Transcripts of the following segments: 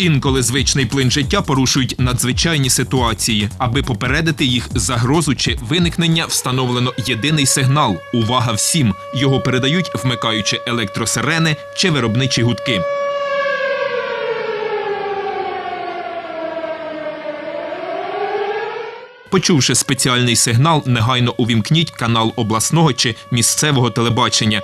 Інколи звичний плин життя порушують надзвичайні ситуації. Аби попередити їх загрозу чи виникнення, встановлено єдиний сигнал. Увага всім! Його передають, вмикаючи електросирени чи виробничі гудки. Почувши спеціальний сигнал, негайно увімкніть канал обласного чи місцевого телебачення.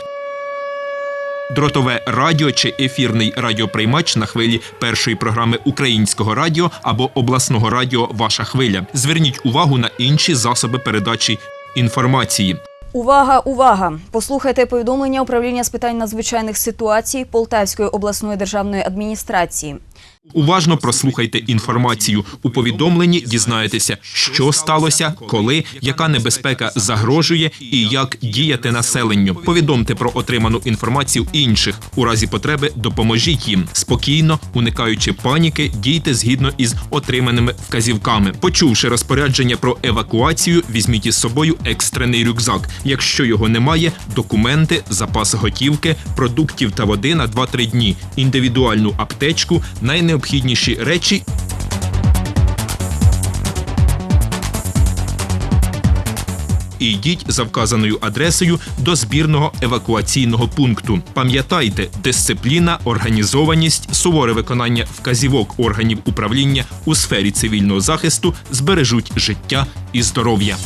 Дротове радіо чи ефірний радіоприймач на хвилі першої програми українського радіо або обласного радіо Ваша хвиля. Зверніть увагу на інші засоби передачі інформації. Увага, увага! Послухайте повідомлення управління з питань надзвичайних ситуацій Полтавської обласної державної адміністрації. Уважно прослухайте інформацію. У повідомленні дізнаєтеся, що сталося, коли, яка небезпека загрожує і як діяти населенню. Повідомте про отриману інформацію інших. У разі потреби допоможіть їм спокійно, уникаючи паніки, дійте згідно із отриманими вказівками. Почувши розпорядження про евакуацію, візьміть із собою екстрений рюкзак. Якщо його немає, документи, запас готівки, продуктів та води на 2-3 дні, індивідуальну аптечку, найнеобхідніші речі. І йдіть за вказаною адресою до збірного евакуаційного пункту. Пам'ятайте, дисципліна, організованість, суворе виконання вказівок органів управління у сфері цивільного захисту збережуть життя і здоров'я.